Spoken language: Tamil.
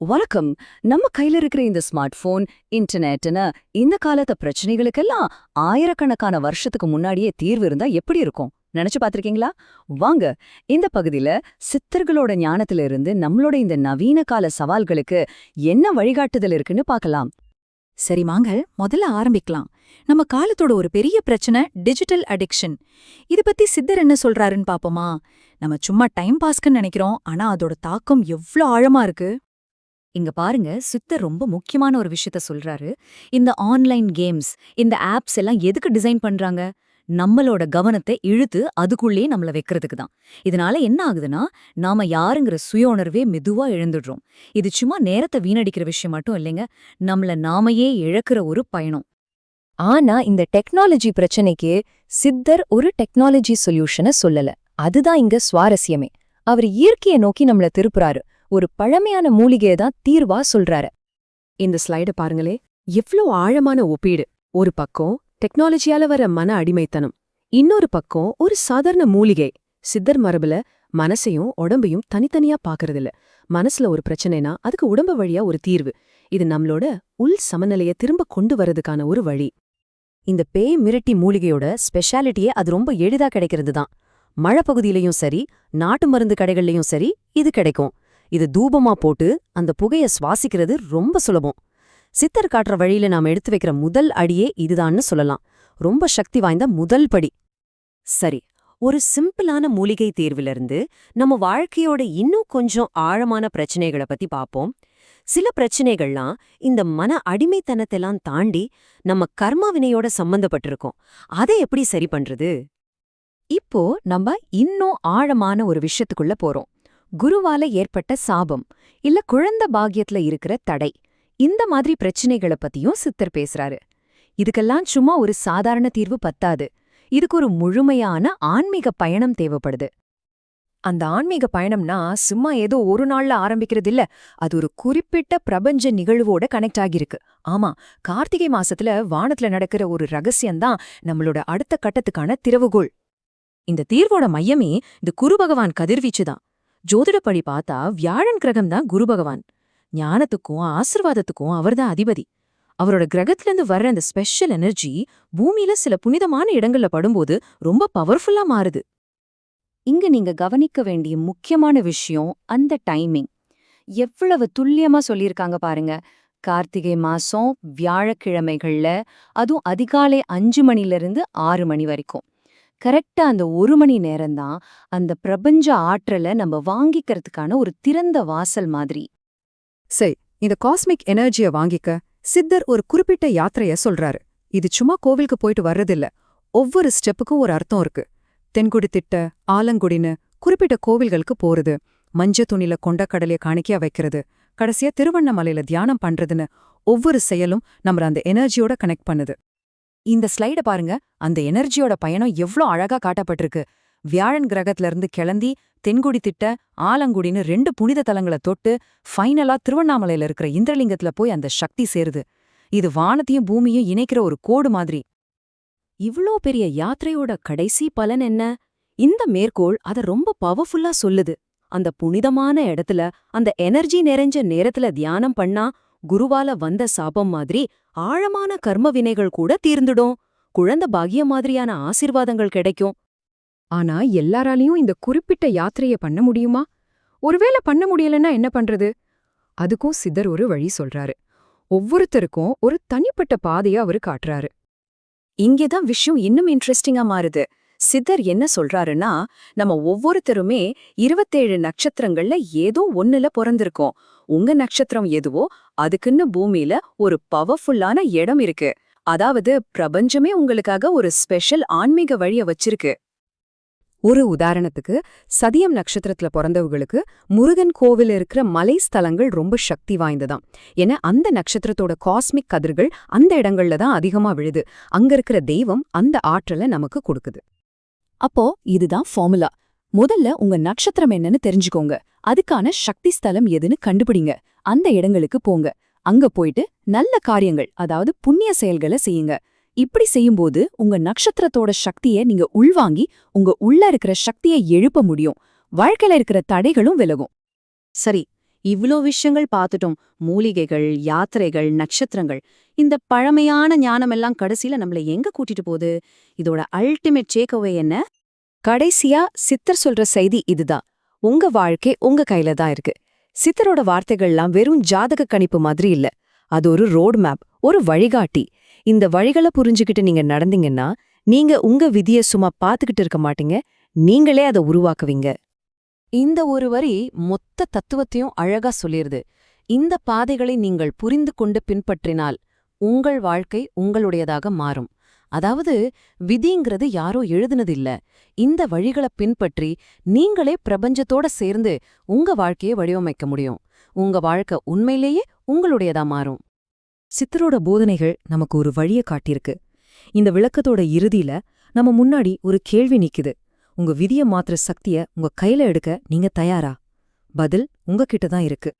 வணக்கம். நம்ம கையில இருக்கிற இந்த ஸ்மார்ட் போன் இன்டர்நெட்னு இந்த காலத்து பிரச்சனைகளுக்கெல்லாம் ஆயிரக்கணக்கான வருஷத்துக்கு முன்னாடியே தீர்வு இருந்தா எப்படி இருக்கும்? நினைச்சு பாத்திருக்கீங்களா வாங்க இந்த பகுதியில சித்தர்களோட ஞானத்துல இருந்து நம்மளோட இந்த நவீன கால சவால்களுக்கு என்ன வழிகாட்டுதல் இருக்குன்னு பார்க்கலாம். சரி மாங்கள் முதல்ல ஆரம்பிக்கலாம். நம்ம காலத்தோட ஒரு பெரிய பிரச்சனை டிஜிட்டல் அடிக்ஷன் இதை பத்தி சித்தர் என்ன சொல்றாருன்னு பாப்போமா நம்ம சும்மா டைம் பாஸ்க்குன்னு நினைக்கிறோம் ஆனா அதோட தாக்கம் எவ்ளோ ஆழமா இருக்கு? இங்க பாருங்க சித்தர் ரொம்ப முக்கியமான ஒரு விஷயத்த சொல்றாரு. இந்த ஆன்லைன் கேம்ஸ் இந்த ஆப்ஸ் எல்லாம் எதுக்கு டிசைன் பண்றாங்க? நம்மளோட கவனத்தை இழுத்து அதுக்குள்ளேயே நம்மள வைக்கிறதுக்கு தான். இதனால என்ன ஆகுதுன்னா நாம யாருங்கிற சுய உணர்வே மெதுவா இழந்துடுறோம் இது சும்மா நேரத்தை வீணடிக்கிற விஷயம் மட்டும் இல்லைங்க நம்மள நாமையே இழக்கிற ஒரு பயணம். ஆனா இந்த டெக்னாலஜி பிரச்சனைக்கு சித்தர் ஒரு டெக்னாலஜி சொல்யூஷனை சொல்லல. அதுதான் இங்க சுவாரஸ்யமே. அவர் இயற்கையை நோக்கி நம்மள திருப்புறாரு. ஒரு பழமையான மூலிகையை தான் தீர்வா சொல்றாரு. இந்த ஸ்லைட பாருங்களே. எவ்ளோ ஆழமான ஒப்பீடு. ஒரு பக்கம் டெக்னாலஜியால வர மன அடிமைத்தனம். இன்னொரு பக்கம் ஒரு சாதாரண மூலிகை. சித்தர் மரபுல மனசையும் உடம்பையும் தனித்தனியா பாக்குறதில்ல. மனசுல ஒரு பிரச்சனைனா அதுக்கு உடம்பு வழியா ஒரு தீர்வு. இது நம்மளோட உள் சமநிலைய திரும்ப கொண்டு வரதுக்கான ஒரு வழி. இந்த பேய் மிரட்டி மூலிகையோட ஸ்பெஷாலிட்டியே அது ரொம்ப எளிதா கிடைக்கிறது தான் மழைப்பகுதியிலயும் சரி நாட்டு மருந்து கடைகள்லயும் சரி இது கிடைக்கும். இது தூபமா போட்டு அந்த புகைய சுவாசிக்கிறது ரொம்ப சுலபம். சித்தர் காட்டுற வழியில நாம எடுத்து வைக்கிற முதல் அடியே இதுதான்னு சொல்லலாம். ரொம்ப சக்தி வாய்ந்த முதல் படி. சரி ஒரு சிம்பிளான மூலிகை தேர்விலிருந்து நம்ம வாழ்க்கையோட இன்னும் கொஞ்சம் ஆழமான பிரச்சனைகளை பத்தி பாப்போம். சில பிரச்சனைகள்லாம் இந்த மன அடிமைத்தனத்தெல்லாம் தாண்டி நம்ம கர்ம வினையோட சம்பந்தப்பட்டிருக்கோம். அதை எப்படி சரி பண்றது? இப்போ நம்ம இன்னும் ஆழமான ஒரு விஷயத்துக்குள்ள போறோம். குருவால ஏற்பட்ட சாபம் இல்ல குழந்த பாக்கியத்துல இருக்கிற தடை இந்த மாதிரி பிரச்சனைகளை பத்தியும் சித்தர் பேசுறாரு. இதுக்கெல்லாம் சும்மா ஒரு சாதாரண தீர்வு பத்தாது. இதுக்கு ஒரு முழுமையான ஆன்மீக பயணம் தேவைப்படுது. அந்த ஆன்மீக பயணம்னா சும்மா ஏதோ ஒரு நாள்ல ஆரம்பிக்கிறது இல்ல அது ஒரு குறிப்பிட்ட பிரபஞ்ச நிகழ்வோட கனெக்ட் ஆகியிருக்கு. ஆமா கார்த்திகை மாசத்துல வானத்துல நடக்கிற ஒரு ரகசியம்தான் நம்மளோட அடுத்த கட்டத்துக்கான திறவுகோள். இந்த தீர்வோட மையமே இந்த குரு பகவான் கதிர்வீச்சு தான் ஜோதிடப்படி பார்த்தா வியாழன் கிரகம் தான் குரு பகவான். ஞானத்துக்கும் ஆசிர்வாதத்துக்கும் அவர்தான் அதிபதி. அவரோட கிரகத்திலிருந்து வர்ற அந்த ஸ்பெஷல் எனர்ஜி பூமியில சில புனிதமான இடங்கள்ல படும்போது ரொம்ப பவர்ஃபுல்லா மாறுது. இங்க நீங்க கவனிக்க வேண்டிய முக்கியமான விஷயம் அந்த டைமிங். எவ்வளவு துல்லியமா சொல்லியிருக்காங்க பாருங்க. கார்த்திகை மாசம் வியாழக்கிழமைகள்ல அதுவும் அதிகாலை அஞ்சு மணிலிருந்து ஆறு மணி வரைக்கும். கரெக்டா அந்த ஒரு மணி நேரம்தான் அந்த பிரபஞ்ச ஆற்றலை நம்ம வாங்கிக்கிறதுக்கான ஒரு திறந்த வாசல் மாதிரி. சரி இந்த காஸ்மிக் எனர்ஜிய வாங்கிக்க சித்தர் ஒரு குறிப்பிட்ட யாத்திரைய சொல்றாரு. இது சும்மா கோவிலுக்கு போயிட்டு வர்றதில்ல. ஒவ்வொரு ஸ்டெப்புக்கும் ஒரு அர்த்தம் இருக்கு. தென்குடி திட்ட ஆலங்குடின்னு குறிப்பிட்ட கோவில்களுக்கு போறது மஞ்ச துணில கொண்டக்கடலைய காணிக்கையா வைக்கிறது கடைசியா திருவண்ணாமலையில தியானம் பண்றதுன்னு ஒவ்வொரு செயலும் நம்மள அந்த எனர்ஜியோட கனெக்ட் பண்ணுது. இந்த ஸ்லைட பாருங்க. அந்த எனர்ஜியோட பயணம் எவ்ளோ அழகா காட்டப்பட்டிருக்கு. வியாழன் கிரகத்துல இருந்து கிளந்தி தென்குடி திட்ட ஆலங்குடின்னு ரெண்டு புனித தலங்களை தொட்டு ஃபைனலா திருவண்ணாமலையில இருக்கிற இந்திரலிங்கத்துல போய் அந்த சக்தி சேருது. இது வானத்தையும் பூமியும் இணைக்கிற ஒரு கோடு மாதிரி. இவ்ளோ பெரிய யாத்திரையோட கடைசி பலன் என்ன? இந்த மேற்கோள் அத ரொம்ப பவர்ஃபுல்லா சொல்லுது. அந்த புனிதமான இடத்துல அந்த எனர்ஜி நிறைஞ்ச நேரத்துல தியானம் பண்ணா குருவால வந்த சாபம் மாதிரி ஆழமான கர்ம வினைகள் கூட தீர்ந்துடும். குழந்த பாகியம் மாதிரியான ஆசிர்வாதங்கள் கிடைக்கும். ஆனா எல்லாராலையும் இந்த குறிப்பிட்ட யாத்திரைய பண்ண முடியுமா? ஒருவேளை பண்ண முடியலன்னா என்ன பண்றது? அதுக்கும் சித்தர் ஒரு வழி சொல்றாரு. ஒவ்வொருத்தருக்கும் ஒரு தனிப்பட்ட பாதையை அவரு காட்டுறாரு. இங்கேதான் விஷயம் இன்னும் இன்ட்ரெஸ்டிங்கா மாறுது. சித்தர் என்ன சொல்றாருன்னா நம்ம ஒவ்வொருத்தருமே இருபத்தேழு நட்சத்திரங்கள்ல ஏதோ ஒண்ணுல பிறந்திருக்கோம். உங்க நட்சத்திரம் எதுவோ அதுக்குன்னு பூமியில ஒரு பவர்ஃபுல்லான இடம் இருக்கு. அதாவது பிரபஞ்சமே உங்களுக்காக ஒரு ஸ்பெஷல் ஆன்மீக வழிய வச்சிருக்கு. ஒரு உதாரணத்துக்கு சதியம் நட்சத்திரத்துல பிறந்தவங்களுக்கு முருகன் கோவில் இருக்கிற மலை ஸ்தலங்கள் ரொம்ப சக்தி வாய்ந்ததாம். ஏன்னா அந்த நட்சத்திரத்தோட காஸ்மிக் கதிர்கள் அந்த இடங்கள்ல தான் அதிகமா விழுது. அங்க இருக்கிற தெய்வம் அந்த ஆற்றலை நமக்கு கொடுக்குது. அப்போ இதுதான் ஃபார்முலா முதல்ல உங்க நட்சத்திரம் என்னன்னு தெரிஞ்சுக்கோங்க. அதுக்கான சக்தி ஸ்தலம் எதுன்னு கண்டுபிடிங்க. அந்த இடங்களுக்கு போங்க. அங்க போயிட்டு நல்ல காரியங்கள் அதாவது புண்ணிய செயல்களை செய்யுங்க. இப்படி செய்யும்போது உங்க நட்சத்திரத்தோட சக்தியை நீங்க உள்வாங்கி உங்க உள்ள இருக்கிற சக்தியை எழுப்ப முடியும். வாழ்க்கையில இருக்கிற தடைகளும் விலகும். சரி இவ்ளோ விஷயங்கள் பார்த்துட்டோம். மூலிகைகள் யாத்திரைகள் நட்சத்திரங்கள். இந்த பழமையான ஞானமெல்லாம் கடைசியில நம்மள எங்க கூட்டிட்டு போகுது? இதோட அல்டிமேட் சேக்கவே என்ன? கடைசியா சித்தர் சொல்ற செய்தி இதுதான். உங்க வாழ்க்கை உங்க கையில தான் இருக்கு. சித்தரோட வார்த்தைகள்லாம் வெறும் ஜாதக கணிப்பு மாதிரி இல்ல. அது ஒரு ரோட் மேப் ஒரு வழிகாட்டி. இந்த வழிகளை புரிஞ்சுக்கிட்டு நீங்க நடந்தீங்கன்னா நீங்க உங்க விதிய சும்மா பார்த்துக்கிட்டு இருக்க மாட்டீங்க. நீங்களே அதை உருவாக்குவீங்க. இந்த ஒரு வரி மொத்த தத்துவத்தையும் அழகா சொல்லிருது. இந்த பாதைகளை நீங்கள் புரிந்து கொண்டு பின்பற்றினால் உங்கள் வாழ்க்கை உங்களுடையதாக மாறும். அதாவது விதிங்கிறது யாரோ எழுதுனதில்ல. இந்த வழிகளை பின்பற்றி நீங்களே பிரபஞ்சத்தோட சேர்ந்து உங்க வாழ்க்கையை வடிவமைக்க முடியும். உங்க வாழ்க்கை உண்மையிலேயே உங்களுடையதா மாறும். சித்தரோட போதனைகள் நமக்கு ஒரு வழிய காட்டியிருக்கு. இந்த விளக்கத்தோட இறுதியில நம்ம முன்னாடி ஒரு கேள்வி நிக்குது. உங்க விதிய மாத்திர சக்திய உங்க கையில எடுக்க நீங்க தயாரா? பதில் உங்ககிட்ட தான் இருக்கு.